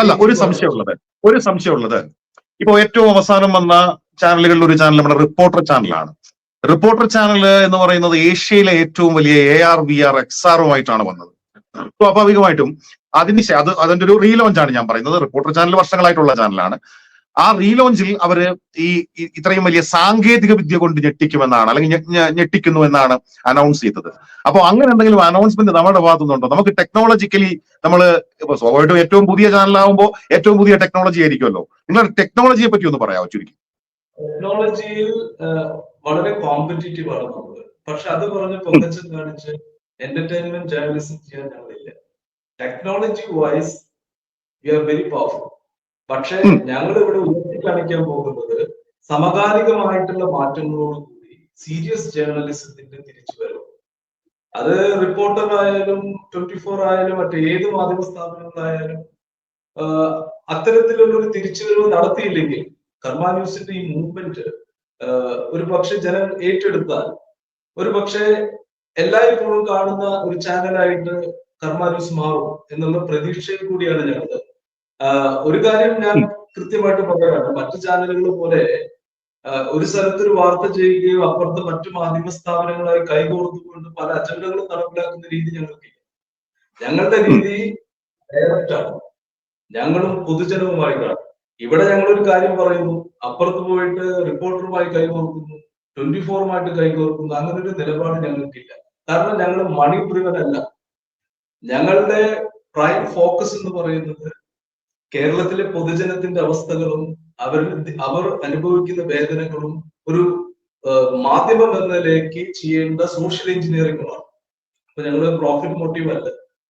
അല്ല ഒരു സംശയമുള്ളത്. ഒരു സംശയമുള്ളത്. ഇപ്പോ ഏറ്റവും അവസാനം വന്ന ചാനലുകളിൽ ഒരു ചാനൽ നമ്മുടെ റിപ്പോർട്ടർ ചാനലാണ്. റിപ്പോർട്ടർ ചാനൽ എന്ന് പറയുന്നത് ഏഷ്യയിലെ ഏറ്റവും വലിയ A R V R X ആറുമായിട്ടാണ് വന്നത്. സ്വാഭാവികമായിട്ടും അതിന് അത് അതിന്റെ ഒരു റീലോഞ്ച് ആണ് ഞാൻ പറയുന്നത്. റിപ്പോർട്ടർ ചാനൽ വർഷങ്ങളായിട്ടുള്ള ചാനലാണ്. ആ റീലോഞ്ചിൽ അവർ ഈ ഇത്രയും വലിയ സാങ്കേതിക വിദ്യ കൊണ്ട് ഞെട്ടിക്കുമെന്നാണ് അല്ലെങ്കിൽ ഞെട്ടിക്കുന്നു എന്നാണ് അനൗൺസ് ചെയ്തത്. അപ്പോൾ അങ്ങനെ എന്തെങ്കിലും അനൗൺസ്മെന്റ് നമ്മുടെ ഭാഗത്തുനിന്നുണ്ടോ നമുക്ക് ടെക്നോളജിക്കലി നമ്മൾ ഇപ്പൊ സ്വാഭാവികമായിട്ടും ഏറ്റവും പുതിയ ചാനലാകുമ്പോൾ ഏറ്റവും പുതിയ ടെക്നോളജി ആയിരിക്കുമല്ലോ. നിങ്ങൾ ടെക്നോളജിയെ പറ്റി ഒന്ന് പറയാമോ ചുരുക്കി? ടെക്നോളജിയിൽ വളരെ കോമ്പറ്റീറ്റീവ് ആണ് നമ്മൾ പക്ഷെ അത് പറഞ്ഞ് കാണിച്ച് എന്റർടൈൻമെന്റ് ജേർണലിസം ചെയ്യാൻ ഞങ്ങളില്ല. Technology wise we are very powerful പക്ഷെ. ഞങ്ങൾ ഇവിടെ ഉയർത്തി കാണിക്കാൻ പോകുന്നത് സമകാലികമായിട്ടുള്ള മാറ്റങ്ങളോട് കൂടി സീരിയസ് ജേർണലിസത്തിന്റെ തിരിച്ചുവരവ് അത് റിപ്പോർട്ടർ ആയാലും ട്വന്റി ഫോർ ആയാലും മറ്റു ഏത് മാധ്യമ സ്ഥാപനങ്ങളായാലും അത്തരത്തിലുള്ളൊരു അത്തരത്തിലുള്ള ഒരു തിരിച്ചുവരവ് നടത്തിയില്ലെങ്കിൽ കർമ്മ ന്യൂസിന്റെ ഈ മൂവ്മെന്റ് ഒരു പക്ഷെ ജനം ഏറ്റെടുത്താൽ ഒരു പക്ഷെ എല്ലായ്പ്പോഴും കാണുന്ന ഒരു ചാനലായിട്ട് കർമ്മ ന്യൂസ് മാറും എന്നുള്ള പ്രതീക്ഷയിൽ കൂടിയാണ് ഞങ്ങൾ ഒരു കാര്യം ഞാൻ കൃത്യമായിട്ട് പറയാനാണ് മറ്റു ചാനലുകൾ പോലെ ഒരു സ്ഥലത്ത് ഒരു വാർത്ത ചെയ്യുകയോ അപ്പുറത്ത് മറ്റു മാധ്യമ സ്ഥാപനങ്ങളായി കൈകോർത്തുകൊണ്ട് പല അജണ്ടകളും നടപ്പിലാക്കുന്ന രീതി ഞങ്ങൾക്കില്ല. ഞങ്ങളുടെ രീതി ഡയറക്റ്റാണ്. ഞങ്ങളും പൊതുജനവുമായി കാണും. ഇവിടെ ഞങ്ങൾ ഒരു കാര്യം പറയുന്നു. അപ്പുറത്ത് പോയിട്ട് റിപ്പോർട്ടറുമായി കൈകോർക്കുന്നു. ട്വന്റി ഫോറുമായിട്ട് കൈകോർക്കുന്നു. അങ്ങനെ ഒരു നിലപാട് ഞങ്ങൾക്കില്ല. കാരണം ഞങ്ങൾ മണി അല്ല ഞങ്ങളുടെ പ്രൈം ഫോക്കസ് എന്ന് പറയുന്നത് കേരളത്തിലെ പൊതുജനത്തിന്റെ അവസ്ഥകളും അവർ അവർ അനുഭവിക്കുന്ന വേദനകളും ഒരു മാധ്യമം എന്ന നിലയ്ക്ക് ചെയ്യേണ്ട സോഷ്യൽ എഞ്ചിനീയറിംഗുമാണ് അപ്പൊ ഞങ്ങൾ പ്രോഫിറ്റ് മോട്ടീവ് അല്ല.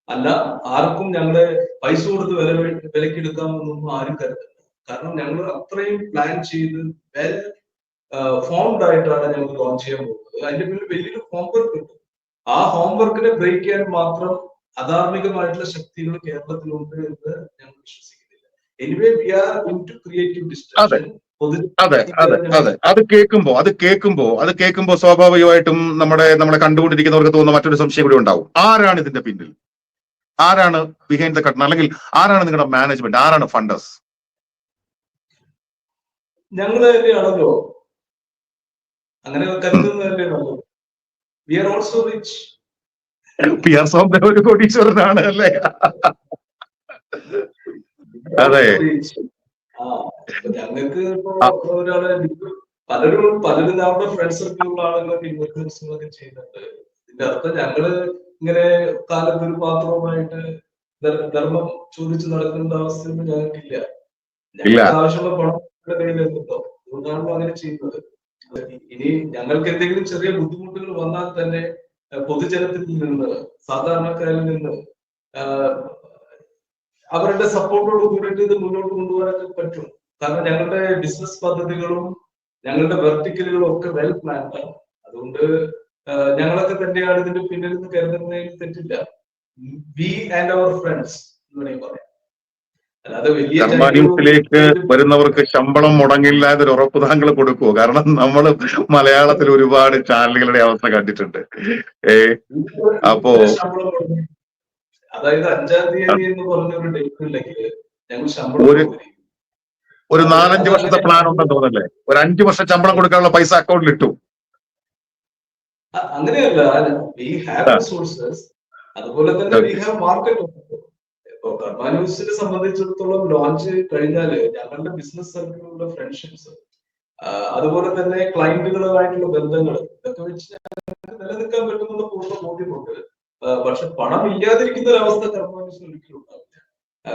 അല്ല ആർക്കും ഞങ്ങളെ പൈസ കൊടുത്ത് വില വിലക്കെടുക്കാമെന്നൊന്നും ആരും കരുതണ്ട. കാരണം ഞങ്ങൾ അത്രയും പ്ലാൻ ചെയ്ത് വെൽ ഫോംഡ് ആയിട്ടാണ് ഞങ്ങൾ ലോഞ്ച് ചെയ്യാൻ പോകുന്നത്. അതിന്റെ പിന്നിൽ വലിയൊരു ഹോംവർക്ക് ഉണ്ട്. ആ ഹോംവർക്കിനെ ബ്രേക്ക് ചെയ്യാൻ മാത്രം അധാർമികമായിട്ടുള്ള ശക്തികൾ കേരളത്തിലുണ്ട് എന്ന് ഞങ്ങൾ വിശ്വസിക്കുന്നില്ല അതെ. അതെ അതെ അത്. കേൾക്കുമ്പോ അത് കേൾക്കുമ്പോ അത് കേൾക്കുമ്പോ സ്വാഭാവികമായിട്ടും നമ്മുടെ നമ്മളെ കണ്ടുകൊണ്ടിരിക്കുന്നവർക്ക് തോന്നുന്ന മറ്റൊരു സംശയം കൂടി ഉണ്ടാവും. ആരാണ് ഇതിന്റെ പിന്നിൽ? ആരാണ് ബിഹൈൻഡ് ദ കട്ടൺ അല്ലെങ്കിൽ ആരാണ് നിങ്ങളുടെ മാനേജ്മെന്റ് ആരാണ് ഫണ്ടേഴ്സ് ഞങ്ങൾ തന്നെയാണല്ലോ അങ്ങനെ കരുതുന്നതല്ലേ we are also rich P R Soman ഒരു കോടീശ്വരനാണ് അല്ലേ? അതെ. ഞങ്ങൾക്ക് ഒരാളെ പലരും പലരും നമ്മുടെ ഫ്രണ്ട് സർക്കിളിലുള്ള ആളുകളൊക്കെ ഇൻവെസ്റ്റ്മെന്റ്സുകളൊക്കെ ചെയ്യുന്നുണ്ട് ഇതിന്റെ അർത്ഥം ഞങ്ങൾ ഇങ്ങനെ കാലത്തൊരു പാത്രവുമായിട്ട് ധർമ്മം ചോദിച്ചു നടക്കുന്ന അവസ്ഥയൊന്നും ഞങ്ങൾക്കില്ല. ഞങ്ങൾക്ക് ആവശ്യമുള്ള പണം കയ്യിലുണ്ടോ. അതുകൊണ്ടാണല്ലോ അങ്ങനെ ചെയ്യുന്നത്. ഇനി ഞങ്ങൾക്ക് എന്തെങ്കിലും ചെറിയ ബുദ്ധിമുട്ടുകൾ വന്നാൽ തന്നെ പൊതുജനത്തിൽ നിന്ന് സാധാരണക്കാരിൽ നിന്ന് അവരുടെ സപ്പോർട്ടോട് കൂടിയിട്ട് ഇത് മുന്നോട്ട് കൊണ്ടുപോകാനൊക്കെ പറ്റും. കാരണം ഞങ്ങളുടെ ബിസിനസ് പദ്ധതികളും ഞങ്ങളുടെ വെർട്ടിക്കലുകളും ഒക്കെ വെൽ പ്ലാൻഡ് ആണ്. അതുകൊണ്ട് ഞങ്ങളൊക്കെ തന്നെയാണ് ഇതിന്റെ പിന്നിൽ നിന്ന് കരുതുന്നതിൽ തെറ്റില്ല. വി ആൻഡ് അവർ ഫ്രണ്ട്സ് എന്ന് വേണമെങ്കിൽ പറയാം. ന്യൂസിലേക്ക് വരുന്നവർക്ക് ശമ്പളം മുടങ്ങില്ല എന്നൊരു ഉറപ്പ് താങ്കൾ കൊടുക്കുവോ? കാരണം നമ്മൾ മലയാളത്തിൽ ഒരുപാട് ചാനലുകളുടെ അവസ്ഥ കണ്ടിട്ടുണ്ട്. ഏ അപ്പോ. അതായത് അഞ്ചാം തീയതി എന്ന് പറഞ്ഞ ഒരു ഡേറ്റ് ഉണ്ടെങ്കിൽ ഞങ്ങൾ ശമ്പളം ഒരു-. നാലഞ്ച് വർഷത്തെ പ്ലാൻ ഉണ്ടെന്ന് തോന്നല്ലേ ഒരു അഞ്ചു വർഷം ശമ്പളം കൊടുക്കാനുള്ള പൈസ അക്കൗണ്ടിൽ ഇട്ടു. അങ്ങനെയല്ല. വി ഹാവ് റിസോഴ്സസ് അതുപോലെ തന്നെ വി ഹാവ് മാർക്കറ്റ് ഇപ്പൊ കർമ്മ ന്യൂസിനെ സംബന്ധിച്ചിടത്തോളം ലോഞ്ച് കഴിഞ്ഞാൽ ഞങ്ങളുടെ ബിസിനസ് സർക്കിളിലുള്ള ഫ്രണ്ട്ഷിപ്സ് അതുപോലെ തന്നെ ക്ലയന്റുകളുമായിട്ടുള്ള ബന്ധങ്ങൾ ഇതൊക്കെ വെച്ച് ഞങ്ങൾക്ക് നിലനിൽക്കാൻ പറ്റുമെന്ന് പൂർണ ബോധ്യമുണ്ട്. പക്ഷെ പണം ഇല്ലാതിരിക്കുന്ന ഒരു അവസ്ഥ ഒരിക്കലും ഉണ്ടാവില്ല.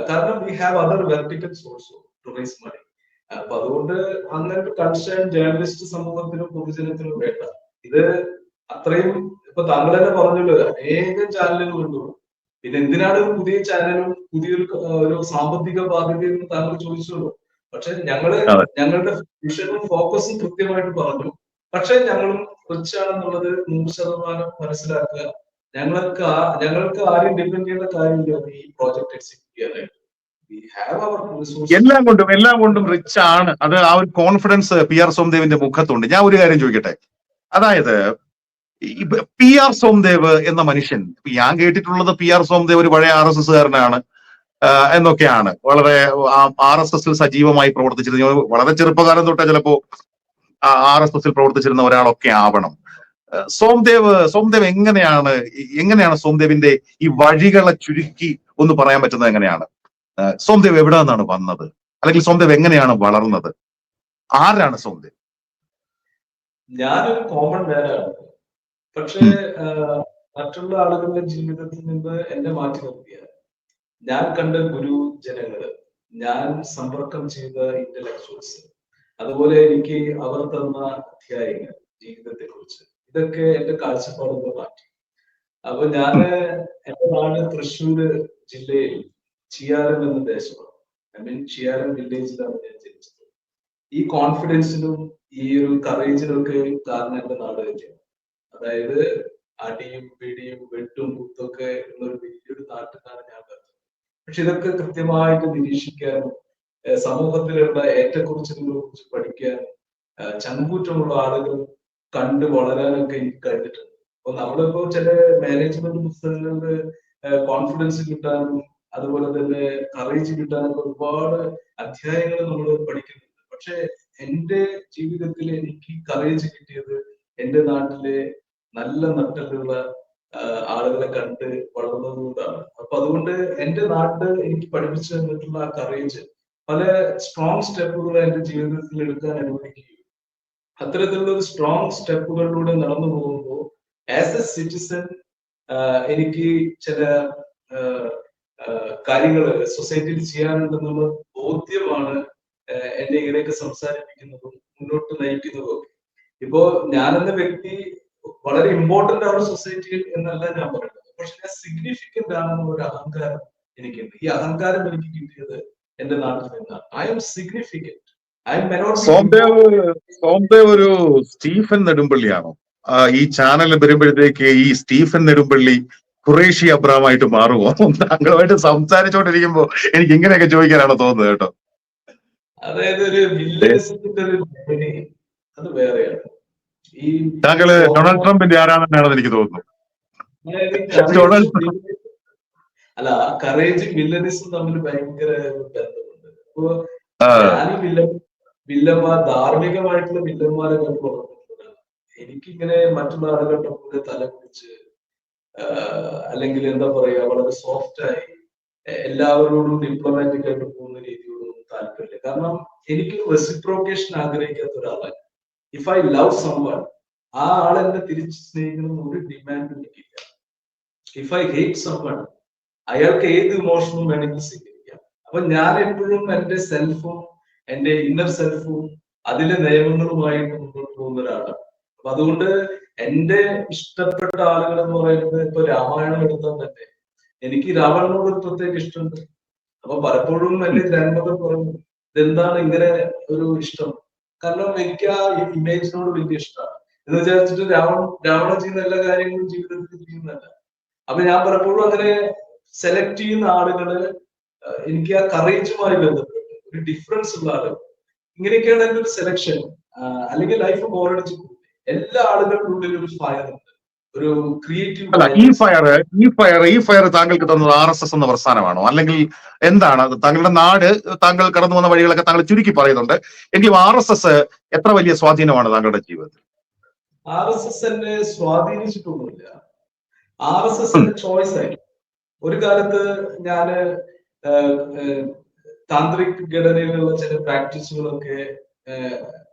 കാരണം we have other verticals also to raise money അപ്പൊ അതുകൊണ്ട് അങ്ങനത്തെ കൺസേൺ ജേർണലിസ്റ്റ് സമൂഹത്തിനും പൊതുജനത്തിനും വേണ്ട. ഇത് അത്രയും ഇപ്പൊ താങ്കൾ തന്നെ പറഞ്ഞല്ലോ അനേകം ചാനലുകളുണ്ട് പിന്നെ എന്തിനാണ് ഒരു പുതിയ ചാനലും പുതിയൊരു ഒരു സാമ്പത്തിക ബാധ്യതയെന്ന് താങ്കൾ ചോദിച്ചുള്ളൂ പക്ഷെ ഞങ്ങൾ ഞങ്ങളുടെ വിഷയവും ഫോക്കസും കൃത്യമായിട്ട് പറഞ്ഞു. പക്ഷെ ഞങ്ങളും റിച്ച് ആണെന്നുള്ളത് നൂറ് ശതമാനം മനസ്സിലാക്കുക. ഞങ്ങൾക്ക് ഞങ്ങൾക്ക് ആരും ഡിപ്പെൻഡ് ചെയ്യേണ്ട കാര്യമില്ല. ഈ പ്രോജക്ട് എക്സിക്യൂട്ട് ചെയ്യാനായിട്ട്. എല്ലാം കൊണ്ടും എല്ലാം കൊണ്ടും റിച്ച് ആണ്. അത് ആ ഒരു കോൺഫിഡൻസ് പി ആർ സോംദേവിന്റെ മുഖത്തുണ്ട്. ഞാൻ ഒരു കാര്യം ചോദിക്കട്ടെ? അതായത് പി ആർ സോംദേവ് എന്ന മനുഷ്യൻ ഞാൻ കേട്ടിട്ടുള്ളത് പി ആർ സോംദേവ് ഒരു പഴയ ആർ എസ് എസ്സുകാരനാണ് എന്നൊക്കെയാണ്. വളരെ ആർ എസ് എസിൽ സജീവമായി പ്രവർത്തിച്ചിരുന്ന വളരെ ചെറുപ്പകാലം തൊട്ടേ ചിലപ്പോ ആർ എസ് എസിൽ പ്രവർത്തിച്ചിരുന്ന ഒരാളൊക്കെ ആവണം. സോംദേവ് സോംദേവ് എങ്ങനെയാണ് എങ്ങനെയാണ് സോംദേവിന്റെ ഈ വഴികളെ ചുരുക്കി ഒന്ന് പറയാൻ പറ്റുന്നത് എങ്ങനെയാണ്? സോംദേവ് എവിടെ നിന്നാണ് വന്നത്? അല്ലെങ്കിൽ സോംദേവ് എങ്ങനെയാണ് വളർന്നത്? ആരാണ് സോംദേവ്? ഞാനൊരു കോമൺ മാനാണ് പക്ഷേ മറ്റുള്ള ആളുകളുടെ ജീവിതത്തിൽ നിന്ന് എന്നെ മാറ്റി നിർത്തിയ ഞാൻ കണ്ട ഗുരു ജനങ്ങൾ ഞാൻ സമ്പർക്കം ചെയ്ത ഇന്റലക്ച്വൽസ് അതുപോലെ എനിക്ക് അവർ തന്ന അധ്യായങ്ങൾ ജീവിതത്തെ കുറിച്ച് ഇതൊക്കെ എന്റെ കാഴ്ചപ്പാടുകൾ മാറ്റി. അപ്പൊ ഞാൻ എന്റെ നാട് തൃശ്ശൂർ ജില്ലയിൽ ചിയാരം എന്ന ദേശമാണ്. ഐ മീൻ ചിയാരം വില്ലേജിലാണ് ഞാൻ ജനിച്ചത്. ഈ കോൺഫിഡൻസിനും ഈ ഒരു കറേജിനും ഒക്കെ കാരണം എന്റെ നാട് തന്നെയാണ്. അതായത് അടിയും പിടിയും വെട്ടും കുത്തൊക്കെ ഉള്ള ഒരു വലിയൊരു നാട്ടിലാണ് ഞാൻ വരുന്നത് പക്ഷെ ഇതൊക്കെ കൃത്യമായിട്ട് നിരീക്ഷിക്കാനും സമൂഹത്തിലുള്ള ഏറ്റക്കുറിച്ചിലുകളെ കുറിച്ച് പഠിക്കാനും ചങ്കൂറ്റമുള്ള ആളുകൾ കണ്ട് വളരാനൊക്കെ എനിക്ക് കഴിഞ്ഞിട്ടുണ്ട്. അപ്പൊ നമ്മളിപ്പോ ചില മാനേജ്മെന്റ് പുസ്തകങ്ങളിൽ കോൺഫിഡൻസ് കിട്ടാനും അതുപോലെ തന്നെ കറേജ് കിട്ടാനൊക്കെ ഒരുപാട് അധ്യായങ്ങൾ നമ്മൾ പഠിക്കുന്നുണ്ട്. പക്ഷെ എന്റെ ജീവിതത്തിൽ എനിക്ക് കറേജ് കിട്ടിയത് എന്റെ നാട്ടിലെ നല്ല നട്ടലുള്ള ആളുകളെ കണ്ട് വളർന്നത് കൊണ്ടാണ്. അപ്പൊ അതുകൊണ്ട് എന്റെ നാട് എനിക്ക് പഠിപ്പിച്ചു തന്നിട്ടുള്ള ആ കറേജ് പല സ്ട്രോങ് സ്റ്റെപ്പുകൾ എന്റെ ജീവിതത്തിൽ എടുക്കാൻ അനുവദിക്കുകയും അത്തരത്തിലുള്ള ഒരു സ്ട്രോങ് സ്റ്റെപ്പുകളിലൂടെ നടന്നു പോകുമ്പോൾ ആസ് എ സിറ്റിസൺ എനിക്ക് ചില കാര്യങ്ങൾ സൊസൈറ്റിയിൽ ചെയ്യാനുണ്ടെന്നുള്ള ബോധ്യമാണ് എന്നെ ഇങ്ങനെയൊക്കെ സംസാരിപ്പിക്കുന്നതും മുന്നോട്ട് നയിക്കുന്നതും ഒക്കെ. ഇപ്പോ ഞാനെന്ന വ്യക്തി വളരെ ഇമ്പോർട്ടന്റ് ആണ് സൊസൈറ്റിയിൽ എന്നല്ല ഞാൻ പറയുന്നത്. പക്ഷെ ഞാൻ സിഗ്നിഫിക്കന്റ് ആണെന്ന ഒരു അഹങ്കാരം എനിക്കുണ്ട്. ഈ അഹങ്കാരം എനിക്ക് കിട്ടിയത് എന്റെ നാട്ടിൽ നിന്നാണ്. I'm significant Somdev Somdev ഒരു സ്റ്റീഫൻ നെടുമ്പള്ളിയാണോ? ഈ ചാനൽ വരുമ്പോഴത്തേക്ക് ഈ സ്റ്റീഫൻ നെടുമ്പള്ളി ഖുറേഷി അബ്രാമായിട്ട് മാറുമോ താങ്കളുമായിട്ട് സംസാരിച്ചോണ്ടിരിക്കുമ്പോ എനിക്ക് ഇങ്ങനെയൊക്കെ ചോദിക്കാനാണ് തോന്നുന്നത് കേട്ടോ. അതായത് ഒരു അത് വേറെയാണ്. ഈ താങ്കൾ ഡൊണാൾഡ് ട്രംപിന്റെ ആരാണെന്നാണെന്ന് എനിക്ക് തോന്നുന്നു. ഡൊണാൾഡ് അല്ല കറേജും വില്ലനിസും തമ്മിൽ ഭയങ്കര ബന്ധമുണ്ട്. അപ്പോ വില്ലന്മാർ ധാർമ്മികമായിട്ടുള്ള വില്ലന്മാരെ കണ്ടു വളർന്നിട്ടുള്ളതാണ് എനിക്കിങ്ങനെ മറ്റുള്ള ആളുകളുടെ തല കുടിച്ച് അല്ലെങ്കിൽ എന്താ പറയാ വളരെ സോഫ്റ്റ് ആയി എല്ലാവരോടും ഡിപ്ലോമാറ്റിക് ആയിട്ട് പോകുന്ന രീതിയോടൊന്നും താല്പര്യമില്ല. കാരണം എനിക്ക് റെസിപ്രോക്കേഷൻ ആഗ്രഹിക്കാത്ത ഒരാളാണ് ഇഫ് ഐ ലവ് സംവൺ ആ ആൾ എന്നെ തിരിച്ച് സ്നേഹിക്കണം ഒരു ഡിമാൻഡ് എനിക്കില്ല. ഇഫ് ഐ ഹേറ്റ് സംവൺ അയാൾക്ക് ഏത് ഇമോഷനും വേണമെങ്കിൽ സ്വീകരിക്കാം. അപ്പൊ ഞാൻ എപ്പോഴും എന്റെ സെൽഫും എന്റെ ഇന്നർ സെൽഫും അതിലെ നിയമങ്ങളുമായിട്ട് മുന്നോട്ട് പോകുന്ന ഒരാളാണ് അപ്പൊ അതുകൊണ്ട് എന്റെ ഇഷ്ടപ്പെട്ട ആളുകൾ എന്ന് പറയുന്നത് ഇപ്പൊ രാമായണം എടുത്താൽ തന്നെ എനിക്ക് രാവണനോട് ഒരു പ്രത്യേക ഇഷ്ടമുണ്ട്. അപ്പൊ പലപ്പോഴും എന്റെ ഗ്രാൻഡ്മദർ പറഞ്ഞു ഇതെന്താണ് ഇങ്ങനെ ഒരു ഇഷ്ടം? കാരണം എനിക്ക് ആ ഇമേജിനോട് വലിയ ഇഷ്ടമാണ്. എന്ന് വിചാരിച്ചിട്ട് രാവണ രാവണ ചെയ്യുന്ന എല്ലാ കാര്യങ്ങളും ജീവിതത്തിൽ ചെയ്യുന്നല്ല അപ്പൊ ഞാൻ പലപ്പോഴും അങ്ങനെ സെലക്ട് ചെയ്യുന്ന ആളുകൾ എനിക്ക് ആ കറേജുമായി ബന്ധപ്പെട്ട് ഒരു ഡിഫറൻസ് ഉള്ള ആളുകൾ ഇങ്ങനെയൊക്കെയാണ് എന്റെ ഒരു സെലക്ഷൻ അല്ലെങ്കിൽ ലൈഫ് ബോറടിച്ച് എല്ലാ ആളുകളുടെ ഉള്ളിൽ ഒരു ഫയർ ഉണ്ട്. ഒരു ക്രിയേറ്റീവ് അല്ല ഈ ഫയർ ഈ ഫയർ ഈ ഫയർ താങ്കൾക്ക് തന്നത് ആർ എസ് എസ് എന്ന പ്രസ്ഥാനമാണോ? അല്ലെങ്കിൽ എന്താണ്? താങ്കളുടെ നാട് താങ്കൾ കടന്നു വന്ന വഴികളൊക്കെ താങ്കൾ ചുരുക്കി പറയുന്നുണ്ട്. എങ്കിലും ആർ എസ് എസ് എത്ര വലിയ സ്വാധീനമാണ് താങ്കളുടെ ജീവിതത്തിൽ? ആർ എസ് എസ് എന്നെ സ്വാധീനിച്ചിട്ടൊന്നുമില്ല. ആർ എസ് എസ് ചോയ്സ് ആയി ഒരു കാലത്ത് ഞാൻ താന്ത്രിക് ഘടനയിലുള്ള ചില പ്രാക്ടീസുകളൊക്കെ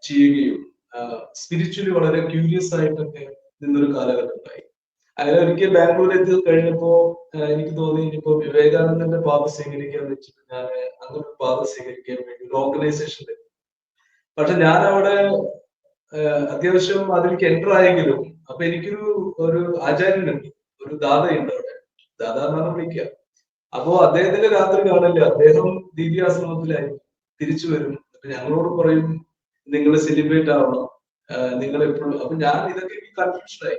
ചെയ്യുകയും സ്പിരിച്വലി വളരെ ക്യൂരിയസ് ആയിട്ടൊക്കെ നിന്നൊരു കാലഘട്ടം ഉണ്ടായി. അങ്ങനെ ഒരിക്കൽ ബാംഗ്ലൂർ എത്തി കഴിഞ്ഞപ്പോ എനിക്ക് തോന്നി ഇനിയിപ്പോ വിവേകാനന്ദന്റെ പാത സ്വീകരിക്കാൻ വെച്ചിട്ട് ഞാൻ അങ്ങനെ ഒരു പാത സ്വീകരിക്കാൻ വേണ്ടി ഒരു ഓർഗനൈസേഷൻ പക്ഷെ ഞാൻ അവിടെ അത്യാവശ്യം അതിലേക്ക് എന്റർ ആയെങ്കിലും അപ്പൊ എനിക്കൊരു ഒരു ആചാര്യനുണ്ട് ഒരു ദാതയുണ്ട് അവിടെ. ദാദ എന്നാണ് വിളിക്കുക അപ്പോ അദ്ദേഹത്തിന്റെ രാത്രി കാണില്ല. അദ്ദേഹം ദിവ്യാശ്രമത്തിലായി തിരിച്ചു വരും. ഞങ്ങളോട് പറയും നിങ്ങൾ സെലിബ്രേറ്റ് ആവണം. നിങ്ങൾ എപ്പോഴും അപ്പൊ ഞാൻ ഇതൊക്കെ കൺഫ്യൂഷനായി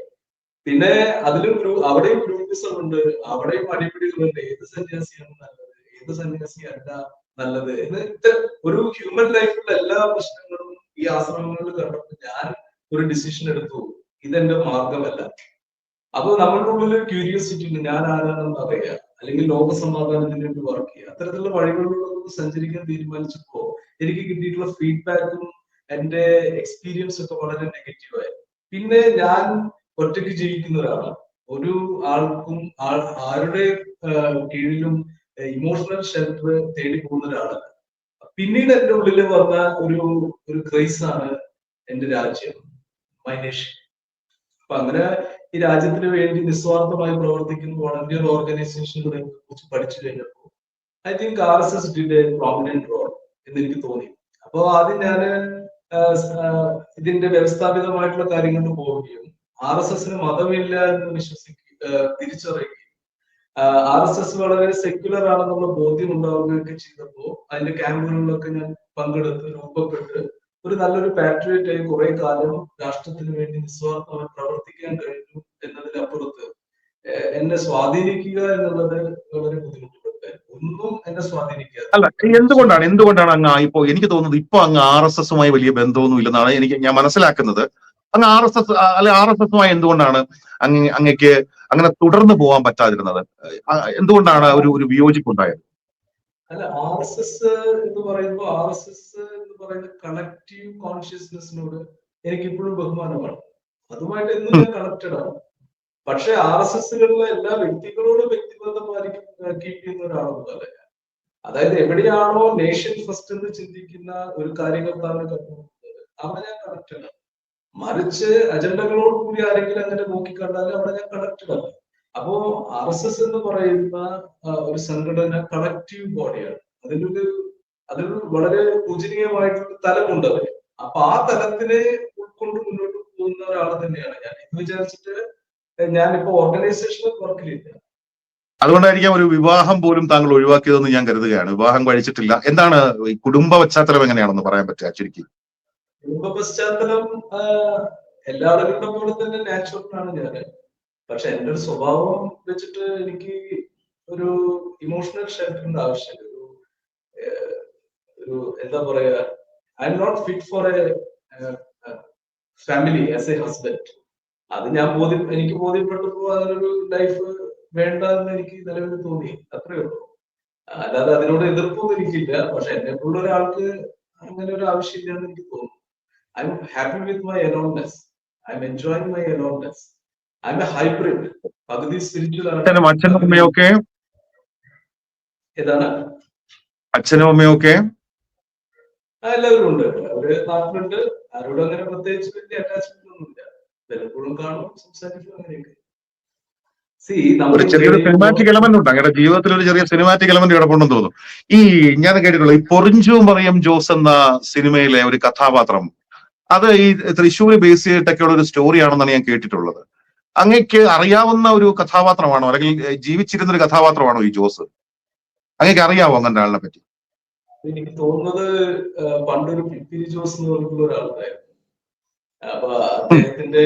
പിന്നെ അതിലും ഒരു അവിടെയും ഗ്രൂപ്പിസം ഉണ്ട് അവിടെയും അടിപിടികളുണ്ട്. ഏത് സന്യാസിയാണ് നല്ലത്? ഏത് സന്യാസിയല്ല നല്ലത്? എന്ന് ഒരു ഹ്യൂമൻ ലൈഫിലെ എല്ലാ പ്രശ്നങ്ങളും ഈ ആശ്രമങ്ങളിൽ കണ്ടപ്പോൾ ഞാൻ ഒരു ഡിസിഷൻ എടുത്തു. ഇതെന്റെ മാർഗമല്ല അപ്പൊ നമ്മളുടെ ഉള്ളിൽ ക്യൂരിയോസിറ്റി ഉണ്ട്. ഞാൻ ആരാണെന്ന് അറിയാം. അല്ലെങ്കിൽ ലോക സമാധാനത്തിന് വേണ്ടി വർക്ക് ചെയ്യുക. അത്തരത്തിലുള്ള വഴികളിലൂടെ നമുക്ക് സഞ്ചരിക്കാൻ തീരുമാനിച്ചപ്പോ എനിക്ക് കിട്ടിയിട്ടുള്ള ഫീഡ്ബാക്കും എന്റെ എക്സ്പീരിയൻസ് ഒക്കെ വളരെ നെഗറ്റീവായി പിന്നെ ഞാൻ ഒറ്റയ്ക്ക് ജീവിക്കുന്ന ഒരാളാണ്. ഒരു ആൾക്കും ആരുടെ കീഴിലും ഇമോഷണൽ ഷെൽട്ടർ തേടി പോകുന്ന ഒരാളല്ല. പിന്നീട് എന്റെ ഉള്ളിൽ വന്ന ഒരു ഒരു ക്രൈസ് ആണ് എന്റെ രാജ്യം. മൈ നേഷൻ അപ്പൊ അങ്ങനെ ഈ രാജ്യത്തിന് വേണ്ടി നിസ്വാർത്ഥമായി പ്രവർത്തിക്കുന്ന വോളണ്ടിയർ ഓർഗനൈസേഷനുകളെ കുറിച്ച് പഠിച്ചു കഴിഞ്ഞപ്പോൾ I think R S S did prominent role എന്ന് എനിക്ക് തോന്നി. അപ്പോൾ ആദ്യം ഞാൻ ഇതിന്റെ വ്യവസ്ഥാപിതമായിട്ടുള്ള കാര്യങ്ങളിൽ പോവുകയും ആർ എസ് എസിന് മതമില്ല എന്ന് വിശ്വസിക്കുക തിരിച്ചറിയുകയും ആർ എസ് എസ് വളരെ സെക്യുലർ ആണെന്നുള്ള ബോധ്യം ഉണ്ടാവുകയൊക്കെ ചെയ്തപ്പോൾ അതിന്റെ ക്യാമ്പുകളിലൊക്കെ ഞാൻ പങ്കെടുത്ത് രൂപപ്പെട്ട് ഒരു നല്ലൊരു പാട്രിയറ്റ് ആയി കുറെ കാലം രാഷ്ട്രത്തിന് വേണ്ടി നിസ്വാർത്ഥമായി പ്രവർത്തിക്കാൻ കഴിഞ്ഞു എന്നതിനപ്പുറത്ത് എന്നെ സ്വാധീനിക്കുക എന്നുള്ളത് വളരെ ബുദ്ധിമുട്ടുണ്ട്. ഒന്നും എന്നെ സ്വാധീനിക്കുക അല്ല എന്തുകൊണ്ടാണ് എന്തുകൊണ്ടാണ് അങ്ങ് ഇപ്പോ എനിക്ക് തോന്നുന്നത് ഇപ്പൊ അങ്ങ് ആർ എസ് എസുമായി വലിയ ബന്ധമൊന്നും ഇല്ലെന്നാണ് എനിക്ക് ഞാൻ മനസ്സിലാക്കുന്നത്. അങ്ങ് ആർ എസ് എസ് അല്ലെ ആർ എസ് എസുമായി എന്തുകൊണ്ടാണ് അങ്ങ് അങ്ങക്ക് അങ്ങനെ തുടർന്ന് പോകാൻ പറ്റാതിരുന്നത്? എന്തുകൊണ്ടാണ് ഒരു ഒരു വിയോജിപ്പുണ്ടായത് അല്ല ആർ എസ് എസ് എന്ന് പറയുമ്പോൾ ആർ എസ് എസ് എന്ന് പറയുന്ന കളക്റ്റീവ് കോൺഷ്യസ്നെസ്സിനോട് എനിക്ക് ഇപ്പോഴും ബഹുമാനമാണ്. അതുമായിട്ട് എന്നും ഞാൻ കണക്റ്റഡ് ആണ്. പക്ഷെ ആർ എസ് എസുകളിലെ എല്ലാ വ്യക്തികളോടും വ്യക്തിബന്ധം പാലിക്കുന്ന കീപ്പ് ചെയ്യുന്ന ഒരാളൊന്നുമല്ല ഞാൻ അതായത് എവിടെയാണോ നേഷൻ ഫസ്റ്റ് എന്ന് ചിന്തിക്കുന്ന ഒരു കാര്യകർത്താവിനെ കണ്ടുപോകുന്നത് അവിടെ ഞാൻ കണക്റ്റഡ് ആണ്. മറിച്ച് അജണ്ടകളോട് കൂടി ആരെങ്കിലും അങ്ങനെ നോക്കിക്കണ്ടാലും അവിടെ ഞാൻ കണക്റ്റഡ് ആണ് അപ്പോ ആർ എസ് എസ് എന്ന് പറയുന്ന ഒരു സംഘടന കളക്റ്റീവ് ബോഡിയാണ് അതിലൊരു അതിൽ വളരെ പൂജനീയമായിട്ടുള്ള തലമുണ്ട് അവർ. അപ്പൊ ആ തലത്തിനെ ഉൾക്കൊണ്ട് മുന്നോട്ട് പോകുന്ന ഒരാൾ തന്നെയാണ്. ഞാൻ എന്ന് വിചാരിച്ചിട്ട് ഞാനിപ്പോ ഓർഗനൈസേഷണൽ വർക്കിലില്ല അതുകൊണ്ടായിരിക്കാം ഒരു വിവാഹം പോലും താങ്കൾ ഒഴിവാക്കിയതെന്ന് ഞാൻ കരുതുകയാണ്. വിവാഹം കഴിച്ചിട്ടില്ല. എന്താണ് ഈ കുടുംബ പശ്ചാത്തലം എങ്ങനെയാണെന്ന് പറയാൻ പറ്റുക ചുരുക്കി? കുടുംബ പശ്ചാത്തലം എല്ലാ ആളുകളുടെ പോലെ തന്നെ നാച്ചുറൽ ആണ് ഞാൻ പക്ഷെ എന്റെ ഒരു സ്വഭാവം വെച്ചിട്ട് എനിക്ക് ഒരു ഇമോഷണൽ ഷെൽട്ടറിന്റെ ആവശ്യമില്ല. ഒരു ഒരു എന്താ പറയാ I'm not fit for a family as a husband അത് ഞാൻ ബോധ്യം എനിക്ക് ബോധ്യപ്പെട്ടപ്പോ അതിനൊരു ലൈഫ് വേണ്ട എന്ന് എനിക്ക് നിലവിൽ തോന്നി. അത്രേ ഉള്ളൂ. അല്ലാതെ അതിനോട് എതിർപ്പൊന്നും എനിക്കില്ല. പക്ഷെ എന്നെ പോലുള്ള ഒരാൾക്ക് അങ്ങനെ ഒരു ആവശ്യമില്ല എന്ന് എനിക്ക് തോന്നുന്നു. I'm happy with my aloneness I'm enjoying my aloneness I'm a hybrid പകുതി സ്പിരിച്വൽ അച്ഛനും അച്ഛനും അമ്മയും ഒക്കെ ഏതാണ്? അച്ഛനും അമ്മയൊക്കെ? എല്ലാവരും ഉണ്ട്. അവർ നാട്ടിലുണ്ട് ആരോടും അങ്ങനെ പ്രത്യേകിച്ച് വലിയ അറ്റാച്ച്മെന്റ് ഒന്നുമില്ല. വല്ലപ്പോഴും കാണും സംസാരിക്കും അങ്ങനെയൊക്കെ. ഒരു ചെറിയൊരു സിനിമാറ്റിക് എലമെന്റ് ഉണ്ട്. അങ്ങനെ ജീവിതത്തിൽ ഒരു ചെറിയ സിനിമാറ്റിക് എലമെന്റ് കിടപ്പുണ്ടെന്ന് തോന്നുന്നു. ഈ ഞാൻ കേട്ടിട്ടുള്ള. ഈ പൊറിഞ്ചും പറയും ജോസ് എന്ന സിനിമയിലെ ഒരു കഥാപാത്രം. അത് ഈ തൃശ്ശൂര് ബേസ് ചെയ്തിട്ടൊക്കെയുള്ള ഒരു സ്റ്റോറിയാണെന്നാണ് ഞാൻ കേട്ടിട്ടുള്ളത്. അങ്ങക്ക് അറിയാവുന്ന ഒരു കഥാപാത്രമാണോ? അല്ലെങ്കിൽ ജീവിച്ചിരുന്ന ഒരു കഥാപാത്രമാണോ ഈ ജോസ്? അങ്ങക്ക് അറിയാവോ അങ്ങനെ ആളിനെ പറ്റി? എനിക്ക് തോന്നുന്നത് പണ്ടൊരു ജോസ് എന്ന് പറഞ്ഞിട്ടുള്ള ഒരാളുണ്ടായിരുന്നു. അപ്പൊ അദ്ദേഹത്തിന്റെ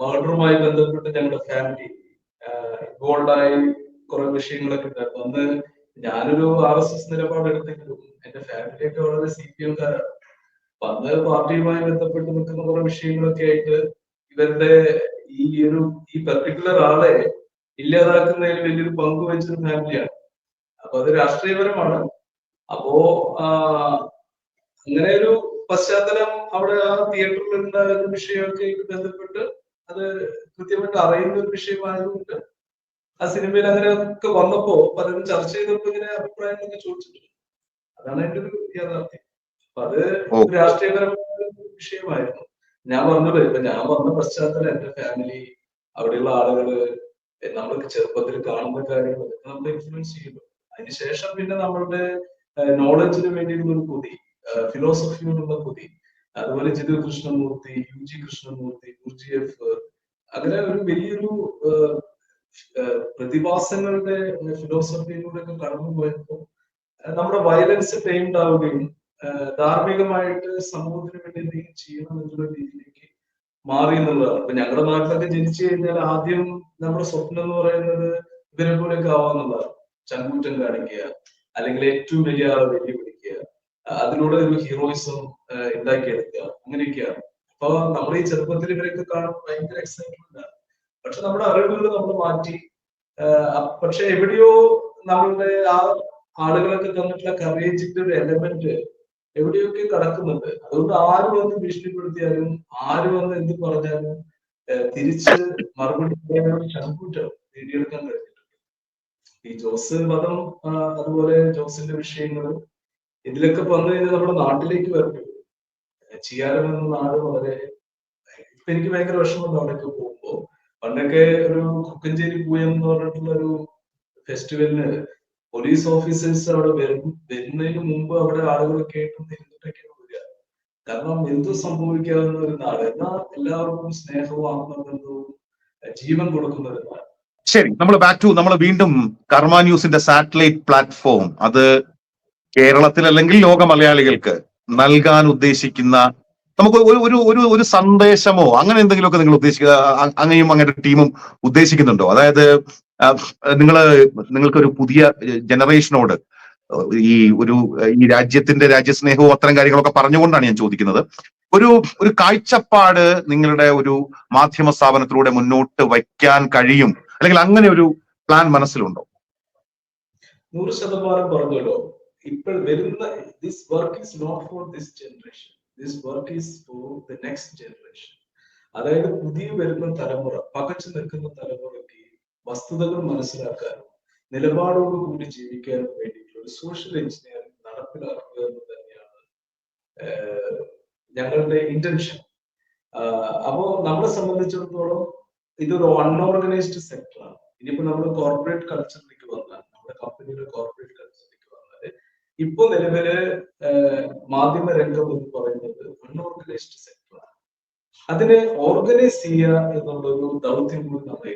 മർഡറുമായി ബന്ധപ്പെട്ട് ഞങ്ങളുടെ ഫാമിലി ഇൻവോൾവ് ആയി കുറെ വിഷയങ്ങളൊക്കെ ഉണ്ടായിരുന്നു. അന്ന് ഞാനൊരു ആർ എസ് എസ് നിലപാടെടുത്തെങ്കിലും എന്റെ ഫാമിലിയൊക്കെ വളരെ സി പി എംകാരാണ് അപ്പൊ അന്ന് പാർട്ടിയുമായി ബന്ധപ്പെട്ട് നിൽക്കുന്ന കുറെ വിഷയങ്ങളൊക്കെ ആയിട്ട് ഇവരുടെ ഈ ഒരു ഈ പെർട്ടിക്കുലർ ആളെ ഇല്ലാതാക്കുന്നതിൽ വലിയൊരു പങ്ക് വഹിച്ചൊരു ഫാമിലിയാണ് അപ്പൊ അത് രാഷ്ട്രീയപരമാണ്. അപ്പോ അങ്ങനെ ഒരു പശ്ചാത്തലം അവിടെ ആ തിയേറ്ററിൽ ഉണ്ടാകുന്ന വിഷയമൊക്കെ ബന്ധപ്പെട്ട് അത് കൃത്യമായിട്ട് അറിയുന്ന ഒരു വിഷയമായതുകൊണ്ട് ആ സിനിമയിൽ അങ്ങനെ ഒക്കെ വന്നപ്പോ പലരും ചർച്ച ചെയ്തപ്പോ ഇങ്ങനെ അഭിപ്രായങ്ങളൊക്കെ ചോദിച്ചിട്ടുണ്ട്. അതാണ് എന്റെ ഒരു യാഥാർത്ഥ്യം. അപ്പൊ അത് രാഷ്ട്രീയപരമായ വിഷയമായിരുന്നു. ഞാൻ പറഞ്ഞത് ഇപ്പൊ ഞാൻ വന്ന പശ്ചാത്തലം എന്റെ ഫാമിലി അവിടെയുള്ള ആളുകൾ നമ്മൾ ചെറുപ്പത്തിൽ കാണുന്ന കാര്യങ്ങൾ നമ്മളെ ഇൻഫ്ലുവൻസ് ചെയ്യുന്നു. അതിനുശേഷം പിന്നെ നമ്മളുടെ നോളജിന് വേണ്ടിയുള്ള ഒരു കൊതി ഫിലോസഫിയോടുള്ള കൊതി. അതുപോലെ Jiddu Krishnamurti U G Krishnamurti Gurdjieff F അങ്ങനെ ഒരു വലിയൊരു പ്രതിഭാസങ്ങളുടെ ഫിലോസഫിയിലൂടെ ഒക്കെ കടന്നു പോയപ്പോൾ നമ്മുടെ വയലൻസ് ടൈംഡ് ആവുകയും ധാർമ്മികമായിട്ട് സമൂഹത്തിന് വേണ്ടി എന്തെങ്കിലും ചെയ്യണം എന്നുള്ള രീതിയിലേക്ക് മാറി എന്നുള്ളതാണ്. ഇപ്പൊ ഞങ്ങളുടെ നാട്ടിലൊക്കെ ജനിച്ചു കഴിഞ്ഞാൽ ആദ്യം നമ്മുടെ സ്വപ്നം എന്ന് പറയുന്നത് ഇവരെ പോലെയൊക്കെ ആവാന്നുള്ളതാണ് ചങ്കൂറ്റം കാണിക്കുക അല്ലെങ്കിൽ ഏറ്റവും വലിയ ആളെ വെല്ലുവിളിക്കുക അതിലൂടെ ഒരു ഹീറോയിസം ഉണ്ടാക്കിയെടുക്കുക അങ്ങനെയൊക്കെയാണ്. അപ്പൊ നമ്മൾ ഈ ചെറുപ്പത്തിൽ ഇവരൊക്കെ കാണുമ്പോൾ ഭയങ്കര എക്സൈറ്റ്മെന്റ് ആണ്. പക്ഷെ നമ്മുടെ അറിവുകൾ നമ്മൾ മാറ്റി പക്ഷെ എവിടെയോ നമ്മളുടെ ആ ആളുകളൊക്കെ തന്നിട്ടുള്ള കറേജിന്റെ ഒരു എലമെന്റ് എവിടെയൊക്കെ കടക്കുന്നുണ്ട്? അതുകൊണ്ട് ആര് വന്ന് ഭീഷണിപ്പെടുത്തിയാലും ആര് വന്ന് എന്ത് പറഞ്ഞാലും തിരിച്ച് മറുപടി പറയാനുള്ള ചങ്കൂറ്റം നേടിയെടുക്കാൻ കഴിഞ്ഞിട്ടുണ്ട് ഈ ജോസ് മതം അതുപോലെ ജോസിന്റെ വിഷയങ്ങൾ ഇതിലൊക്കെ വന്നു കഴിഞ്ഞാൽ നമ്മുടെ നാട്ടിലേക്ക് വരട്ടെ. ചിയാരം എന്ന നാട് വളരെ ഇപ്പൊ എനിക്ക് ഭയങ്കര വിഷമമുണ്ട് അവിടെയൊക്കെ പോകുമ്പോ. പണ്ടൊക്കെ ഒരു കുക്കഞ്ചേരി പൂയം എന്ന് പറഞ്ഞിട്ടുള്ള ഒരു ഫെസ്റ്റിവലിന് പോലീസ് ഓഫീസേഴ്സ് അവിടെ വരും വരുന്നതിന് മുമ്പ് അവിടെ ആളുകളൊക്കെ ആയിട്ട് ഇരുന്നിട്ടൊക്കെയാണ് വരിക. കാരണം എന്ത് സംഭവിക്കാവുന്ന ഒരു നാട് എന്നാ എല്ലാവർക്കും സ്നേഹവും ആത്മബന്ധവും ജീവൻ കൊടുക്കുന്ന ഒരു നാട്. ശരി നമ്മൾ ബാക്ക് ടു നമ്മൾ വീണ്ടും കർമ്മ ന്യൂസിന്റെ സാറ്റലൈറ്റ് പ്ലാറ്റ്ഫോം അത് കേരളത്തിൽ അല്ലെങ്കിൽ ലോക മലയാളികൾക്ക് നൽകാൻ ഉദ്ദേശിക്കുന്ന നമുക്ക് ഒരു ഒരു ഒരു ഒരു സന്ദേശമോ അങ്ങനെ എന്തെങ്കിലുമൊക്കെ നിങ്ങൾ ഉദ്ദേശിക്കുക അങ്ങനെയും അങ്ങനെ ടീമും ഉദ്ദേശിക്കുന്നുണ്ടോ? അതായത് നിങ്ങൾ നിങ്ങൾക്കൊരു പുതിയ ജനറേഷനോട് ഈ ഒരു ഈ രാജ്യത്തിന്റെ രാജ്യസ്നേഹവും അത്തരം കാര്യങ്ങളൊക്കെ പറഞ്ഞുകൊണ്ടാണ് ഞാൻ ചോദിക്കുന്നത്. ഒരു ഒരു കാഴ്ചപ്പാട് നിങ്ങളുടെ ഒരു മാധ്യമ സ്ഥാപനത്തിലൂടെ മുന്നോട്ട് വയ്ക്കാൻ കഴിയും? അല്ലെങ്കിൽ അങ്ങനെ ഒരു പ്ലാൻ മനസ്സിലുണ്ടോ? നൂറ് ശതമാനം പറഞ്ഞല്ലോ. ഇപ്പോൾ വരുന്ന this work is not for this generation this work is for the next generation അതായത് പുതിയ വരുന്ന തലമുറ പകച്ചു നിൽക്കുന്ന തലമുറയ്ക്ക് വസ്തുതകൾ മനസ്സിലാക്കാനും നിലപാടോട് കൂടി ജീവിക്കാനും വേണ്ടിയിട്ടുള്ള ഒരു സോഷ്യൽ എഞ്ചിനീയറിംഗ് നടപ്പിലാക്കുക എന്ന് തന്നെയാണ് ഞങ്ങളുടെ ഇന്റൻഷൻ അപ്പോ നമ്മളെ സംബന്ധിച്ചിടത്തോളം ഇതൊരു അൺഓർഗനൈസ്ഡ് സെക്ടറാണ് ഇനിയിപ്പോ നമ്മൾ കോർപ്പറേറ്റ് കൾച്ചറിലേക്ക് വന്നാൽ നമ്മുടെ കമ്പനിയുടെ കോർപ്പറേറ്റ് ഇപ്പൊ നിലവിൽ മാധ്യമ രംഗം എന്ന് പറയുന്നത് അൺഓർഗനൈസ്ഡ് സെക്ടറാണ് അതിനെ ഓർഗനൈസ് ചെയ്യുക എന്നുള്ള ഒരു ദൗത്യം കൂടി നമ്മൾ